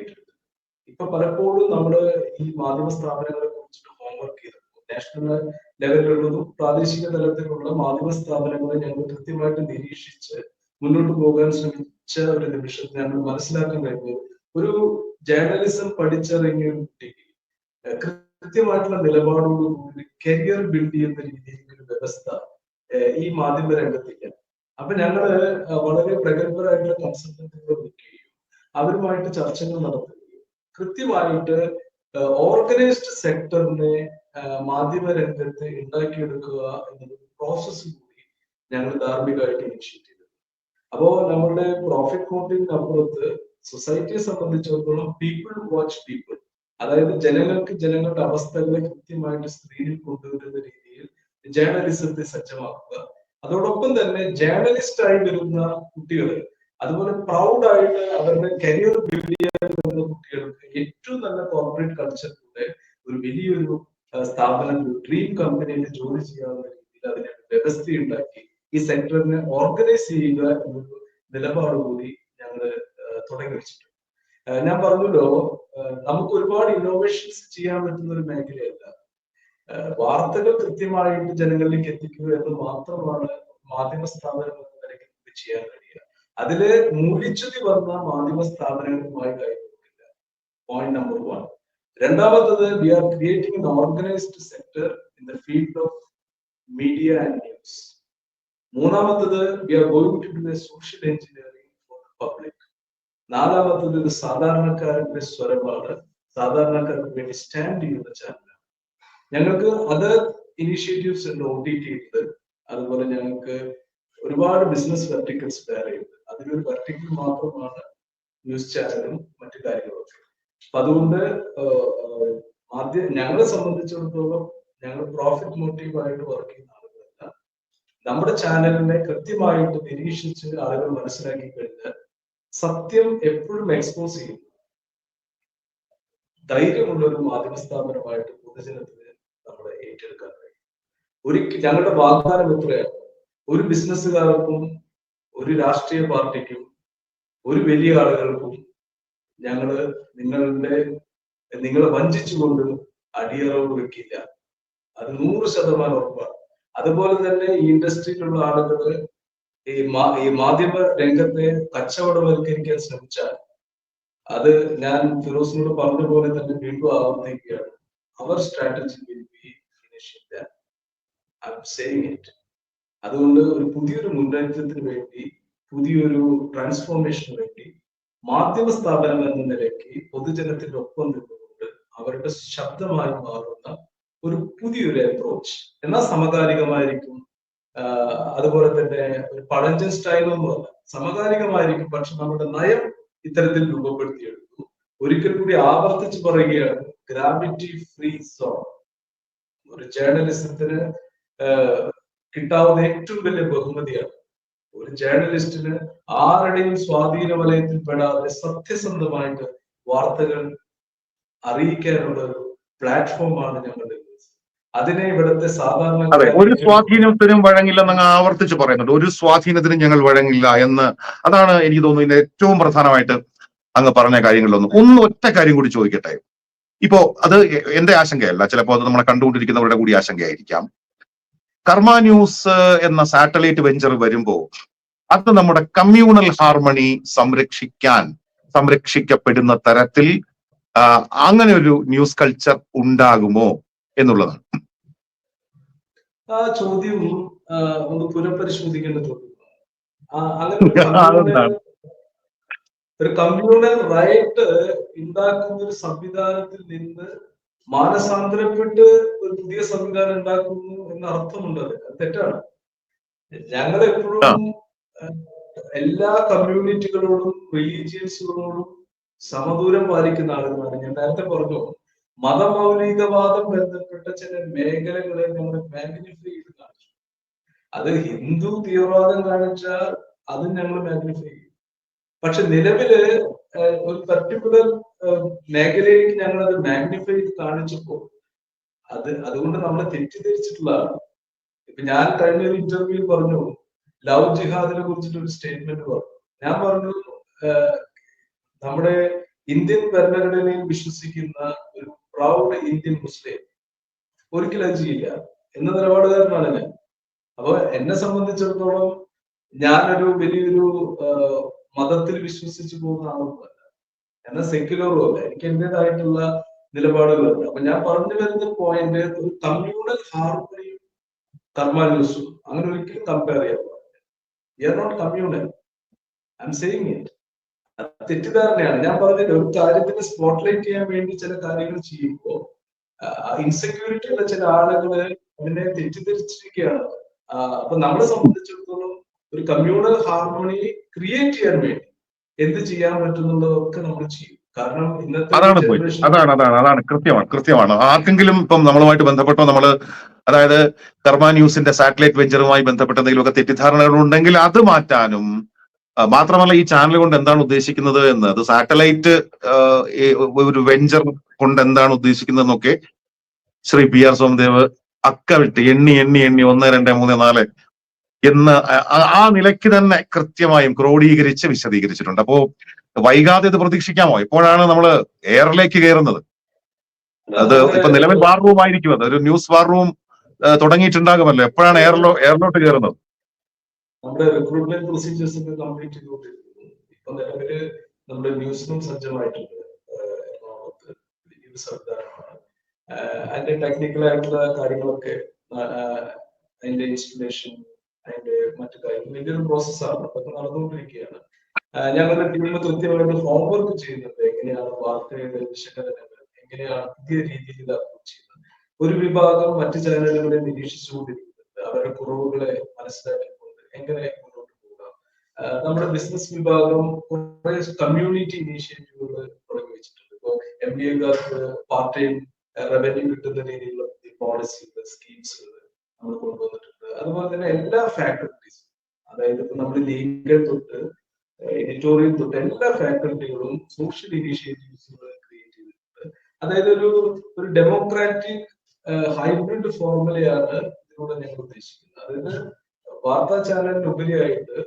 ഇപ്പൊ പലപ്പോഴും നമ്മൾ ഈ മാധ്യമ സ്ഥാപനങ്ങളെ കുറിച്ചിട്ട് ഹോംവർക്ക് ചെയ്തു നാഷണൽ ലെവലിലുള്ളതും പ്രാദേശിക തലത്തിലുള്ള മാധ്യമ സ്ഥാപനങ്ങളെ ഞങ്ങൾ കൃത്യമായിട്ട് നിരീക്ഷിച്ച് മുന്നോട്ട് പോകാൻ ശ്രമിച്ച ഒരു നിമിഷത്തിൽ ഞങ്ങൾ മനസ്സിലാക്കാൻ കഴിഞ്ഞു ഒരു ജേർണലിസം പഠിച്ചിറങ്ങിയ കുട്ടിക്ക് കൃത്യമായിട്ടുള്ള കൃത്യമായിട്ടുള്ള നിലപാടോടുകൂടി കരിയർ ബിൽഡ് ചെയ്യുന്ന രീതിയിലേക്ക് ഒരു വ്യവസ്ഥ ഈ മാധ്യമ രംഗത്തേക്ക് അപ്പൊ ഞങ്ങൾ ഏഹ് വളരെ പ്രഗത്ഭരായിട്ടുള്ള കൺസൾട്ടന്റുകൾ വിളിക്കുകയും അവരുമായിട്ട് ചർച്ചകൾ നടത്തുകയും കൃത്യമായിട്ട് ഓർഗനൈസ്ഡ് സെക്ടറിനെ മാധ്യമ രംഗത്ത് ഉണ്ടാക്കിയെടുക്കുക എന്നൊരു പ്രോസസ്സ് കൂടി ഞങ്ങൾ ധാർമ്മികമായിട്ട് ഇനിഷ്യേറ്റ് ചെയ്തു. അപ്പോ നമ്മളുടെ പ്രോഫിറ്റ് കൗണ്ടിങ് അപ്പുറത്ത് സൊസൈറ്റിയെ സംബന്ധിച്ചിടത്തോളം പീപ്പിൾ വാച്ച് പീപ്പിൾ അതായത് ജനങ്ങൾക്ക് ജനങ്ങളുടെ അവസ്ഥകളെ കൃത്യമായിട്ട് സ്ക്രീനിൽ കൊണ്ടുവരുന്ന രീതിയിൽ ജേർണലിസത്തെ സജ്ജമാക്കുക. അതോടൊപ്പം തന്നെ ജേർണലിസ്റ്റ് ആയി വരുന്ന കുട്ടികൾ അതുപോലെ പ്രൗഡ് ആയിട്ട് അവരുടെ കരിയർ ബിൽഡ് ചെയ്യാൻ വരുന്ന കുട്ടികൾക്ക് ഏറ്റവും നല്ല കോർപ്പറേറ്റ് കൾച്ചറിലൂടെ ഒരു വലിയൊരു സ്ഥാപനം ഡ്രീം കമ്പനിയിൽ ജോലി ചെയ്യാവുന്ന രീതിയിൽ അതിനെ വ്യവസ്ഥ ഉണ്ടാക്കി ഈ സെക്ടറിനെ ഓർഗനൈസ് ചെയ്യുക എന്നൊരു നിലപാട് കൂടി ഞങ്ങൾ തുടങ്ങി വെച്ചിട്ടുണ്ട്. ഞാൻ പറഞ്ഞല്ലോ നമുക്ക് ഒരുപാട് ഇന്നോവേഷൻസ് ചെയ്യാൻ പറ്റുന്ന ഒരു മേഖലയല്ല. വാർത്തകൾ കൃത്യമായിട്ട് ജനങ്ങളിലേക്ക് എത്തിക്കുക എന്ന് മാത്രമാണ് മാധ്യമ സ്ഥാപനം നിലയ്ക്ക് നമുക്ക് ചെയ്യാൻ കഴിയുക. അതിൽ മൂല്യച്യുതി വന്ന മാധ്യമ സ്ഥാപനങ്ങളുമായി കൈകൊണ്ടില്ല പോയിന്റ് നമ്പർ വൺ രണ്ടാമത്തത് we are creating an organised sector in the field of media and news മൂന്നാമത്തത് we are going to do a social engineering for public നാലാമത്തത് ഇത് സാധാരണക്കാരന്റെ സ്വരമാണ്. സാധാരണക്കാർക്ക് വേണ്ടി സ്റ്റാൻഡ് ചെയ്യുന്ന ചാനലാണ് ഞങ്ങൾക്ക് അത് ഇനിഷ്യേറ്റീവ്സ് ഉണ്ട് ഒ ടി ടി ഉണ്ട് അതുപോലെ ഞങ്ങൾക്ക് ഒരുപാട് ബിസിനസ് വെർട്ടിക്കൽസ് വേറെ ഉണ്ട്. അതിലൊരു വെർട്ടിക്കൽ മാത്രമാണ് ന്യൂസ് ചാനലും മറ്റു കാര്യങ്ങളൊക്കെ. അപ്പൊ അതുകൊണ്ട് ആദ്യം ഞങ്ങളെ സംബന്ധിച്ചിടത്തോളം ഞങ്ങൾ പ്രോഫിറ്റ് മോട്ടീവായിട്ട് വർക്ക് ചെയ്യുന്ന ആളുകളല്ല. നമ്മുടെ ചാനലിനെ കൃത്യമായിട്ട് നിരീക്ഷിച്ച് ആളുകൾ മനസ്സിലാക്കി കഴിഞ്ഞാൽ സത്യം എപ്പോഴും എക്സ്പോസ് ചെയ്യും. ധൈര്യമുള്ള ഒരു മാധ്യമ സ്ഥാപനമായിട്ട് പൊതുജനത്തിന് നമ്മൾ ഏറ്റെടുക്കാൻ കഴിയും. ഒരിക്കൽ ഞങ്ങളുടെ വാഗ്ദാനം എത്രയാണ് ഒരു ബിസിനസ്സുകാർക്കും ഒരു രാഷ്ട്രീയ പാർട്ടിക്കും ഒരു വലിയ ആളുകൾക്കും ഞങ്ങൾ നിങ്ങളുടെ നിങ്ങളെ വഞ്ചിച്ചുകൊണ്ട് അടിയറവ് വെക്കില്ല. അത് നൂറ് ശതമാനം ഉറപ്പാണ്. അതുപോലെ തന്നെ ഈ ഇൻഡസ്ട്രിയിലുള്ള ആളുകൾ ഈ മാ ഈ മാധ്യമ രംഗത്തെ കച്ചവടവൽക്കരിക്കാൻ ശ്രമിച്ചാൽ അത് ഞാൻ ഫിറോസിനോട് പറഞ്ഞ പോലെ തന്നെ വീണ്ടും ആവർത്തിക്കുകയാണ്. അവർ സ്ട്രാറ്റജി വിൽ ബി ഇറ്റ് അതുകൊണ്ട് ഒരു പുതിയൊരു മുന്നേറ്റത്തിന് വേണ്ടി പുതിയൊരു ട്രാൻസ്ഫോർമേഷന് വേണ്ടി മാധ്യമ സ്ഥാപനം എന്ന നിലയ്ക്ക് പൊതുജനത്തിന്റെ ഒപ്പം നിന്നുകൊണ്ട് അവരുടെ ശബ്ദമായി മാറുന്ന ഒരു പുതിയൊരു അപ്രോച്ച് എന്നാൽ സമകാലികമായിരിക്കും അതുപോലെ തന്നെ ഒരു പഴഞ്ചൻ സ്റ്റൈലൊന്നുമല്ല സമകാലികമായിരിക്കും പക്ഷെ നമ്മുടെ നയം ഇത്തരത്തിൽ രൂപപ്പെടുത്തിയെടുത്തു. ഒരിക്കൽ കൂടി ആവർത്തിച്ച് പറയുകയാണ് ഗ്രാവിറ്റി ഫ്രീ സോൺ ഒരു ജേർണലിസത്തിന് കിട്ടാവുന്ന ഏറ്റവും വലിയ ബഹുമതിയാണ്. ഒരു ജേർണലിസ്റ്റിന് ആരുടെയും സ്വാധീന വലയത്തിൽ പെടാതെ സത്യസന്ധമായിട്ട് വാർത്തകൾ അറിയിക്കാനുള്ള ഒരു പ്ലാറ്റ്ഫോമാണ് ഞങ്ങളുടെ. അതിനെ ഇവിടുത്തെ സാധാരണ അതെ ഒരു സ്വാധീനത്തിനും വഴങ്ങില്ലെന്ന് ആവർത്തിച്ച് പറയുന്നുണ്ട്. ഒരു സ്വാധീനത്തിനും ഞങ്ങൾ വഴങ്ങില്ല എന്ന് അതാണ് എനിക്ക് തോന്നുന്നു ഏറ്റവും പ്രധാനമായിട്ട് അങ്ങ് പറഞ്ഞ കാര്യങ്ങളിലൊന്നും. ഒന്ന് ഒറ്റ കാര്യം കൂടി ചോദിക്കട്ടെ. ഇപ്പോ അത് എന്റെ ആശങ്കയല്ല. ചിലപ്പോൾ അത് നമ്മളെ കണ്ടുകൊണ്ടിരിക്കുന്നവരുടെ കൂടി ആശങ്കയായിരിക്കാം. കർമ്മ ന്യൂസ് എന്ന സാറ്റലൈറ്റ് വെഞ്ചർ വരുമ്പോ അത് നമ്മുടെ കമ്മ്യൂണൽ ഹാർമണി സംരക്ഷിക്കാൻ സംരക്ഷിക്കപ്പെടുന്ന തരത്തിൽ അങ്ങനെ ഒരു ന്യൂസ് കൾച്ചർ ഉണ്ടാകുമോ? എന്നുള്ളതാണ്. ആ ചോദ്യം ഒന്ന് പുനഃപരിശോധിക്കേണ്ട അങ്ങനെ ഒരു കമ്മ്യൂണൽ റൈറ്റ് ഉണ്ടാക്കുന്ന ഒരു സംവിധാനത്തിൽ നിന്ന് മാനസാന്തരപ്പെട്ട് ഒരു പുതിയ സംവിധാനം ഉണ്ടാക്കുന്നു എന്ന അർത്ഥമുണ്ട് അത്. തെറ്റാണ്. ഞങ്ങൾ എപ്പോഴും എല്ലാ കമ്മ്യൂണിറ്റികളോടും റിലീജിയൻസുകളോടും സമദൂരം പാലിക്കുന്ന ആളുകളാണ്. ഞാൻ നേരത്തെ പറഞ്ഞു മതമൗലികവാദം ബന്ധപ്പെട്ട ചില മേഖലകളെ നമ്മൾ മാഗ്നിഫൈ ചെയ്ത് കാണിച്ചു. അത് ഹിന്ദു തീവ്രവാദം കാണിച്ചാൽ അത് ഞങ്ങൾ മാഗ്നിഫൈ ചെയ്യും. പക്ഷെ നിലവിൽ ഒരു പർട്ടിക്കുലർ മേഖലയിലേക്ക് ഞങ്ങൾ അത് മാഗ്നിഫൈ ചെയ്ത് കാണിച്ചപ്പോ അത് അതുകൊണ്ട് നമ്മളെ തെറ്റിദ്ധരിച്ചിട്ടുള്ളതാണ്. ഇപ്പൊ ഞാൻ കഴിഞ്ഞ ഒരു ഇന്റർവ്യൂ പറഞ്ഞു ലവ് ജിഹാദിനെ കുറിച്ചിട്ട് ഒരു സ്റ്റേറ്റ്മെന്റ് പറഞ്ഞു. ഞാൻ പറഞ്ഞു നമ്മുടെ ഇന്ത്യൻ ഭരണഘടനയിൽ വിശ്വസിക്കുന്ന ഒരു പ്രൗഡ് ഇന്ത്യൻ മുസ്ലിം ഒരിക്കലും അത് ചെയ്യില്ല എന്ന നിലപാടുകാരനാണ് ഞാൻ. അപ്പൊ എന്നെ സംബന്ധിച്ചിടത്തോളം ഞാനൊരു വലിയൊരു മതത്തിൽ വിശ്വസിച്ചു പോകുന്ന ആളൊന്നുമല്ല. എന്നാൽ സെക്യുലറും അല്ല എനിക്ക് എന്റേതായിട്ടുള്ള നിലപാടുകളുണ്ട് അപ്പൊ ഞാൻ പറഞ്ഞു വരുന്ന പോയിന്റ് ഒരു കമ്മ്യൂണൽ ഹാർമണിയും കർമാനുസും അങ്ങനെ ഒരിക്കലും കമ്പയർ ചെയ്യാൻ പറഞ്ഞു are not communal I'm saying it തെറ്റിദ്ധാരണയാണ്. ഞാൻ പറഞ്ഞത് ഒരു കാര്യത്തിന് സ്പോട്ട്ലൈറ്റ് ചെയ്യാൻ വേണ്ടി ചില കാര്യങ്ങൾ ചെയ്യുമ്പോൾ ഇൻസെക്യൂരിറ്റി ഉള്ള ചില ആളുകൾ അതിനെ തെറ്റിദ്ധരിച്ചിരിക്കുകയാണ്. അപ്പൊ നമ്മളെ സംബന്ധിച്ചിടത്തോളം ഒരു കമ്മ്യൂണൽ ഹാർമോണി ക്രിയേറ്റ് ചെയ്യാൻ വേണ്ടി എന്ത് ചെയ്യാൻ പറ്റുന്നുള്ളതൊക്കെ നമ്മൾ ചെയ്യും. കാരണം അതാണ് പോയി അതാണ് അതാണ് അതാണ്. കൃത്യമാണ് കൃത്യമാണ്. ആർക്കെങ്കിലും ഇപ്പം നമ്മളുമായിട്ട് ബന്ധപ്പെട്ടോ നമ്മൾ അതായത് കർമ്മ ന്യൂസിന്റെ സാറ്റലൈറ്റ് വെഞ്ചറുമായി ബന്ധപ്പെട്ട എന്തെങ്കിലുമൊക്കെ തെറ്റിദ്ധാരണകൾ ഉണ്ടെങ്കിൽ അത് മാറ്റാനും മാത്രമല്ല ഈ ചാനൽ കൊണ്ട് എന്താണ് ഉദ്ദേശിക്കുന്നത് എന്ന് അത് സാറ്റലൈറ്റ് ഒരു വെഞ്ചർ കൊണ്ട് എന്താണ് ഉദ്ദേശിക്കുന്നതെന്നൊക്കെ ശ്രീ പി ആർ സോമദേവ് അക്ക വിട്ട് എണ്ണി എണ്ണി എണ്ണി ഒന്ന് രണ്ട് മൂന്ന് നാല് എന്ന് ആ- നിലയ്ക്ക് തന്നെ കൃത്യമായും ക്രോഡീകരിച്ച് വിശദീകരിച്ചിട്ടുണ്ട്. അപ്പോ വൈകാതെ ഇത് പ്രതീക്ഷിക്കാമോ? ഇപ്പോഴാണ് നമ്മൾ എയറിലേക്ക് കയറുന്നത്. അത് ഇപ്പൊ നിലവിൽ വാർ റൂം ആയിരിക്കും അത്. ഒരു ന്യൂസ് വാർ റൂം തുടങ്ങിയിട്ടുണ്ടാകുമല്ലോ. എപ്പോഴാണ് എയറിലോ എയറിലോട്ട് കയറുന്നത്? നമ്മുടെ റിക്രൂട്ട്മെന്റ് പ്രൊസീജിയേഴ്സ് ഒക്കെ കംപ്ലീറ്റ് ചെയ്തുകൊണ്ടിരിക്കുന്നു. ഇപ്പൊ നിലവിൽ നമ്മുടെ ന്യൂസ് റൂം സജ്ജമായിട്ടുണ്ട് എറണാകുളത്ത് വലിയൊരു സംവിധാനമാണ് അതിന്റെ ടെക്നിക്കൽ ആയിട്ടുള്ള കാര്യങ്ങളൊക്കെ അതിന്റെ ഇൻസ്റ്റലേഷൻ അതിന്റെ മറ്റു കാര്യങ്ങൾ വലിയൊരു പ്രോസസ്സാണ് അതൊക്കെ നടന്നുകൊണ്ടിരിക്കുകയാണ്. ഞങ്ങളുടെ ടീം കൃത്യമായിട്ട് ഹോംവർക്ക് ചെയ്യുന്നുണ്ട്. എങ്ങനെയാണ് വാർത്തയുടെ വിശകലനങ്ങൾ എങ്ങനെയാണ് പുതിയ രീതിയിൽ ഇത് അപ്രോച്ച് ചെയ്യുന്നത്. ഒരു വിഭാഗം മറ്റു ചാനലുകളെ നിരീക്ഷിച്ചുകൊണ്ടിരിക്കുന്നുണ്ട്. അവരുടെ കുറവുകളെ മനസ്സിലാക്കിക്കൊണ്ട് എങ്ങനെ മുന്നോട്ട് പോകാം നമ്മുടെ ബിസിനസ് വിഭാഗം കുറെ കമ്മ്യൂണിറ്റി ഇനീഷ്യേറ്റീവുകൾ തുടങ്ങി വെച്ചിട്ടുണ്ട്. ഇപ്പോ എം ബി എക്കാർക്ക് പാർട്ട് ടൈം റവന്യൂ കിട്ടുന്ന രീതിയിലുള്ള പോളിസികൾ സ്കീംസുകൾ നമ്മൾ കൊണ്ടുവന്നിട്ടുണ്ട്. അതുപോലെ തന്നെ എല്ലാ ഫാക്കൽറ്റീസും അതായത് ഇപ്പൊ നമ്മൾ ലീഗൽ തൊട്ട് എഡിറ്റോറിയൽ തൊട്ട് എല്ലാ ഫാക്കൽറ്റികളും സോഷ്യൽ ഇനീഷ്യേറ്റീവ്സുകൾ ക്രിയേറ്റ് ചെയ്തിട്ടുണ്ട്. അതായത് ഒരു ഒരു ഡെമോക്രാറ്റിക് ഹൈബ്രിഡ് ഫോർമുലയാണ് ഇതിലൂടെ ഞങ്ങൾ ഉദ്ദേശിക്കുന്നത്. അതായത് വാർത്താ ചാനലിന് ഉപരിയായിട്ട്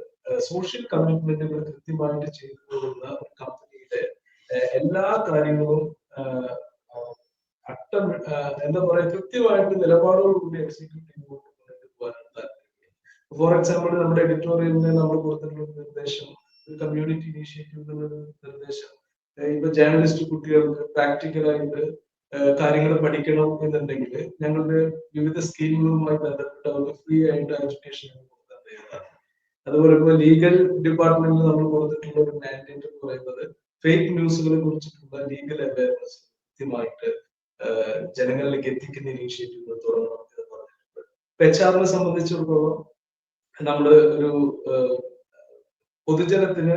സോഷ്യൽ കമ്മിറ്റ്മെന്റുകൾ കൃത്യമായിട്ട് ചെയ്തു ഒരു കമ്പനിയുടെ എല്ലാ കാര്യങ്ങളും അട്ടം എന്താ പറയാ കൃത്യമായിട്ട് നിലപാടോടുകൂടി എക്സിക്യൂട്ട് താല്പര്യം. ഫോർ എക്സാമ്പിൾ നമ്മുടെ എഡിറ്റോറിയലിന് നമ്മൾ കൊടുത്തിട്ടുള്ള നിർദ്ദേശം കമ്മ്യൂണിറ്റി ഇനീഷ്യേറ്റീവിനുള്ള ഒരു നിർദ്ദേശം. ഇപ്പൊ ജേർണലിസ്റ്റ് കുട്ടികൾക്ക് പ്രാക്ടിക്കലായിട്ട് കാര്യങ്ങൾ പഠിക്കണം എന്നുണ്ടെങ്കിൽ ഞങ്ങളുടെ വിവിധ സ്കീമുകളുമായി ബന്ധപ്പെട്ട് അവർക്ക് ഫ്രീ ആയിട്ട് എഡ്യൂക്കേഷൻ അതുപോലെ ഇപ്പോൾ ലീഗൽ ഡിപ്പാർട്ട്മെന്റിൽ നമ്മൾ കൊടുത്തിട്ടുള്ള ഒരു മാൻഡേറ്റ് എന്ന് പറയുന്നത് ഫേക്ക് ന്യൂസുകളെ കുറിച്ചിട്ടുള്ള ലീഗൽ അവയർനെസ് കൃത്യമായിട്ട് ജനങ്ങളിലേക്ക് എത്തിക്കുന്ന ഇനീഷ്യേറ്റീവുകൾ തുടങ്ങണം എന്ന് പറഞ്ഞിട്ടുണ്ട്. എച്ച് ആറിനെ സംബന്ധിച്ചിടത്തോളം നമ്മൾ ഒരു പൊതുജനത്തിന്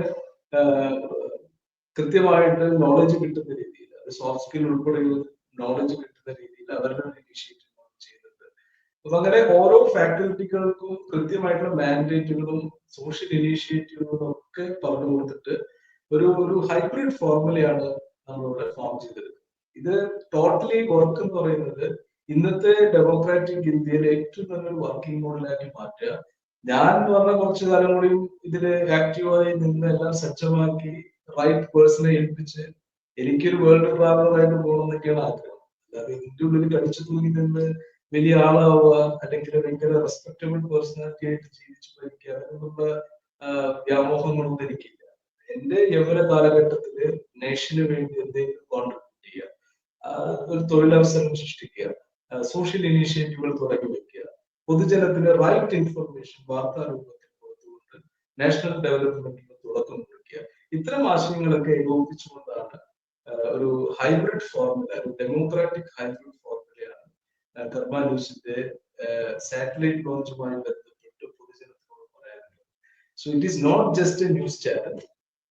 കൃത്യമായിട്ട് നോളജ് കിട്ടുന്ന രീതിയിൽ അത് സോഫ്റ്റ് സ്കിൽ ഉൾപ്പെടെയുള്ള നോളജ് കിട്ടുന്ന രീതിയിൽ അവരുടെ ഇനിഷ്യേറ്റീവ് ചെയ്യുന്നത്. അപ്പൊ അങ്ങനെ ഓരോ ഫാക്കൽറ്റികൾക്കും കൃത്യമായിട്ടുള്ള മാൻഡേറ്റുകളും സോഷ്യൽ ഇനീഷ്യേറ്റീവുകളും ഒക്കെ പറഞ്ഞു കൊടുത്തിട്ട് ഒരു ഒരു ഹൈബ്രിഡ് ഫോർമുലയാണ് നമ്മളിവിടെ ഫോം ചെയ്തെടുക്കുന്നത് ഇത് ടോട്ടലി വർക്ക് എന്ന് പറയുന്നത് ഇന്നത്തെ ഡെമോക്രാറ്റിക് ഇന്ത്യയിലെ ഏറ്റവും നല്ലൊരു വർക്കിംഗ് മോഡലാക്കി മാറ്റുക. ഞാൻ എന്ന് പറഞ്ഞ കുറച്ചു കാലം കൂടി ഇതിൽ ആക്റ്റീവായി നിന്ന് എല്ലാം സജ്ജമാക്കി റൈറ്റ് പേഴ്സണെ ഏൽപ്പിച്ച് എനിക്കൊരു വേൾഡ് ട്രാവലറായിട്ട് പോകണമെന്നൊക്കെയാണ് ആഗ്രഹം. അല്ലാതെ ഇതിന്റെ ഉള്ളിൽ കടിച്ചു തൂങ്ങി നിന്ന് വലിയ ആളാവുക അല്ലെങ്കിൽ ഭയങ്കര റെസ്പെക്ടബിൾ പേഴ്സണാലിറ്റി ആയിട്ട് ജീവിച്ചു മരിക്കുക അങ്ങനെയുള്ള വ്യാമോഹങ്ങളൊന്നും എനിക്കില്ല. എന്റെ യൗവന കാലഘട്ടത്തിൽ നേഷന് വേണ്ടി എന്തെങ്കിലും കോൺട്രിബ്യൂട്ട് ചെയ്യുക ഒരു തൊഴിലവസരം സൃഷ്ടിക്കുക സോഷ്യൽ ഇനീഷ്യേറ്റീവുകൾ തുടങ്ങി വെക്കുക പൊതുജനത്തിന് റൈറ്റ് ഇൻഫർമേഷൻ വാർത്താ രൂപത്തിൽ കൊടുത്തുകൊണ്ട് നാഷണൽ ഡെവലപ്മെന്റിന് തുടക്കം കുറിക്കുക ഇത്തരം ആശയങ്ങളൊക്കെ ഏകോപിപ്പിച്ചുകൊണ്ടാണ് ആഹ് ഒരു ഹൈബ്രിഡ് ഫോർമുല ഒരു ഡെമോക്രാറ്റിക് ഹൈബ്രിഡ് ഫോർമുലയാണ് ന്യൂസിന്റെ സാറ്റലൈറ്റ് ലോഞ്ചുമായി ബന്ധപ്പെട്ട് പൊതുജനത്തോട് പറയാനുള്ളത്. So it is not just a news channel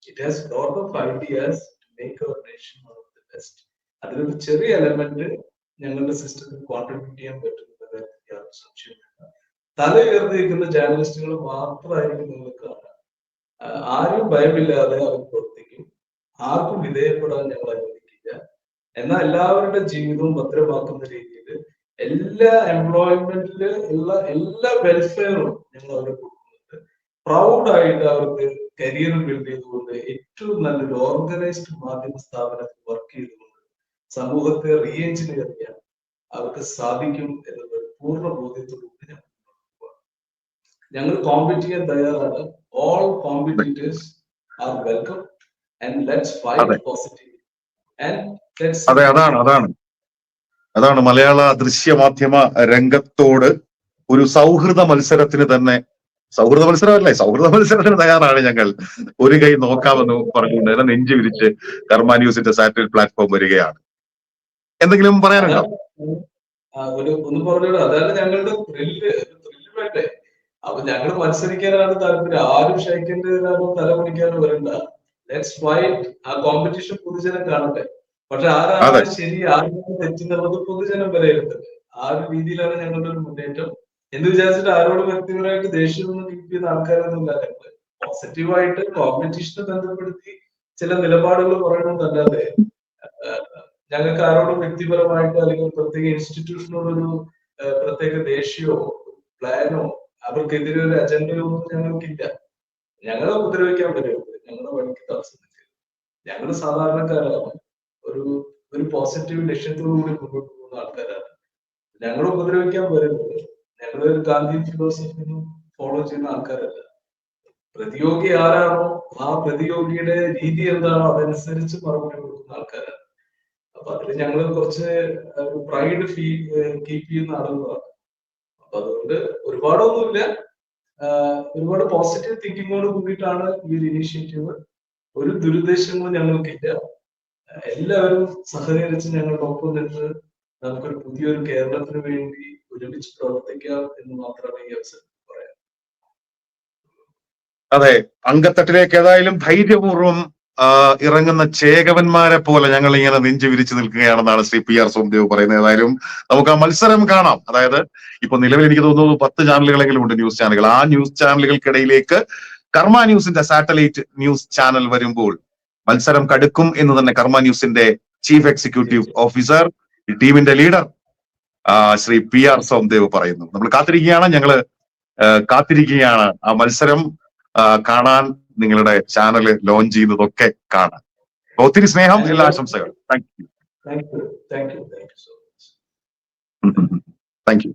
it has lot of ideas to make our nation one of the best അതിലൊരു ചെറിയ എലമെന്റ് ഞങ്ങളുടെ സിസ്റ്റത്തിൽ കോൺട്രിബ്യൂട്ട് ചെയ്യാൻ പറ്റുന്ന കാര്യത്തിൽ യാതൊരു സംശയമില്ല തല ഉയർന്നിരിക്കുന്ന ജേർണലിസ്റ്റുകൾ മാത്രമായിരിക്കും നിങ്ങൾ കാണുക. ആരും ഭയമില്ലാതെ അവർ പ്രവർത്തിക്കും ആർക്കും വിധേയപ്പെടാൻ ഞങ്ങൾ അനുവദിക്കില്ല. എന്നാൽ എല്ലാവരുടെ ജീവിതവും ഭദ്രമാക്കുന്ന രീതിയിൽ എല്ലാ എംപ്ലോയ്മെന്റിൽ ഉള്ള എല്ലാ വെൽഫെയറും ഞങ്ങൾ അവരെ കൊടുക്കുന്നുണ്ട് പ്രൗഡായിട്ട് അവർക്ക് കരിയർ ബിൽഡ് ചെയ്തുകൊണ്ട് ഏറ്റവും നല്ലൊരു ഓർഗനൈസ്ഡ് മാധ്യമ സ്ഥാപനത്തിൽ വർക്ക് ചെയ്തുകൊണ്ട് സമൂഹത്തെ റീ എഞ്ചിനീയർ ചെയ്യാൻ അവർക്ക് സാധിക്കും എന്നുള്ള പൂർണ ബോധ്യത്തോടുകൂടി ഞങ്ങൾ. ഞങ്ങൾ കോമ്പറ്റ് ചെയ്യാൻ തയ്യാറാണ് all competitors are welcome and let's. Fight positive and അതെ അതാണ് അതാണ്. അതാണ് മലയാള ദൃശ്യ മാധ്യമ രംഗത്തോട് ഒരു സൗഹൃദ മത്സരത്തിന് തന്നെ സൗഹൃദ മത്സരമല്ലേ? സൗഹൃദ മത്സരത്തിന് തയ്യാറാണ് ഞങ്ങൾ. ഒരു കൈ നോക്കാമെന്ന് പറഞ്ഞുകൊണ്ട് തന്നെ നെഞ്ചു വിരിച്ച് കർമ്മ ന്യൂസിന്റെ സാറ്റലൈറ്റ് പ്ലാറ്റ്ഫോം വരികയാണ്. എന്തെങ്കിലും പറയാനുണ്ടോ? ഒരു ഒന്ന് പറഞ്ഞോളൂ ഞങ്ങളുടെ അപ്പൊ ഞങ്ങൾ മത്സരിക്കാനാണ് താല്പര്യം. ആരും ക്ഷയിക്കേണ്ടതിനാണോ തല കുടിക്കാനോ വരണ്ട. ലെറ്റ്സ് ഫൈറ്റ് ആ കോമ്പറ്റീഷൻ പൊതുജനം കാണട്ടെ. പക്ഷെ ആരാണ്. ശരി ആരാണ് തെറ്റിന്നുള്ളത് പൊതുജനം വിലയിരുത്തട്ടെ ആ ഒരു രീതിയിലാണ് ഞങ്ങളുടെ ഒരു മുന്നേറ്റം. എന്ന് വിചാരിച്ചിട്ട് ആരോട് വ്യക്തിപരമായിട്ട് ദേഷ്യമൊന്നും കീപ്പ് ചെയ്യുന്ന ആൾക്കാരൊന്നുമില്ല. ഞങ്ങൾ പോസിറ്റീവായിട്ട് കോമ്പറ്റീഷനെ ബന്ധപ്പെടുത്തി ചില നിലപാടുകൾ പറയണമെന്നല്ലാതെ ഞങ്ങൾക്ക് ആരോടും വ്യക്തിപരമായിട്ട് അല്ലെങ്കിൽ പ്രത്യേക ഇൻസ്റ്റിറ്റ്യൂഷനോടൊരു പ്രത്യേക ദേഷ്യമോ പ്ലാനോ അവർക്കെതിരെ ഒരു അജണ്ടയോ ഒന്നും ഞങ്ങൾക്കില്ല. ഞങ്ങളെ ഉപദ്രവിക്കാൻ പറ്റും ഞങ്ങളുടെ വഴിക്ക് തടസ്സം ഞങ്ങൾ സാധാരണക്കാരാണ്. ഒരു ഒരു പോസിറ്റീവ് ലക്ഷ്യത്തോടു കൂടി മുന്നോട്ട് പോകുന്ന ആൾക്കാരാണ്. ഞങ്ങൾ ഉപദ്രവിക്കാൻ വരുന്നത് ഞങ്ങൾ ഒരു ഗാന്ധി ഫിലോസഫി ഫോളോ ചെയ്യുന്ന ആൾക്കാരല്ല. പ്രതിയോഗി ആരാണോ ആ പ്രതിയോഗിയുടെ രീതി എന്താണോ അതനുസരിച്ച് മറുപടി കൊടുക്കുന്ന ആൾക്കാരാണ്. അപ്പൊ അതിൽ ഞങ്ങൾ കുറച്ച് പ്രൈഡ് ഫീ കീപ്പ് ചെയ്യുന്ന ആളുകളാണ് അപ്പൊ അതുകൊണ്ട് ഒരുപാടൊന്നുമില്ല. ഒരുപാട് പോസിറ്റീവ് തിങ്കിങ്ങോട് കൂടിയിട്ടാണ് ഈ ഒരു ഇനീഷ്യേറ്റീവ് ഒരു ദുരുദ്ദേശങ്ങളും ഞങ്ങൾക്കില്ല എല്ലാവരും സഹകരിച്ച് ഞങ്ങളുടെ ഒപ്പം നിന്ന് നമുക്കൊരു പുതിയൊരു കേരളത്തിന് വേണ്ടി ഒരുമിച്ച് പ്രവർത്തിക്കാം എന്ന് മാത്രമേ ഈ അവസരം പറയാം അതെ അങ്കത്തട്ടിലേക്ക് ഏതായാലും ധൈര്യപൂർവം ഇറങ്ങുന്ന ചേകവന്മാരെ പോലെ ഞങ്ങൾ ഇങ്ങനെ നെഞ്ചു വിരിച്ചു നിൽക്കുകയാണെന്നാണ് ശ്രീ പി ആർ സോംദേവ് പറയുന്നത്. ഏതായാലും നമുക്ക് ആ മത്സരം കാണാം. അതായത് ഇപ്പൊ നിലവിൽ എനിക്ക് തോന്നുന്നു പത്ത് ചാനലുകളെങ്കിലും ഉണ്ട് ന്യൂസ് ചാനലുകൾ. ആ ന്യൂസ് ചാനലുകൾക്കിടയിലേക്ക് കർമ്മ ന്യൂസിന്റെ സാറ്റലൈറ്റ് ന്യൂസ് ചാനൽ വരുമ്പോൾ മത്സരം കടുക്കും എന്ന് തന്നെ കർമ്മ ന്യൂസിന്റെ ചീഫ് എക്സിക്യൂട്ടീവ് ഓഫീസർ ടീമിന്റെ leader Shri P R Somdev പറയുന്നു. നമ്മൾ കാത്തിരിക്കുകയാണ്. ഞങ്ങൾ കാത്തിരിക്കുകയാണ്. ആ മത്സരം കാണാൻ നിങ്ങളുടെ ചാനൽ ലോഞ്ച് ചെയ്തതൊക്കെ കാണാൻ. ഒത്തിരി സ്നേഹം എല്ലാ ആശംസകളും. Thank you thank you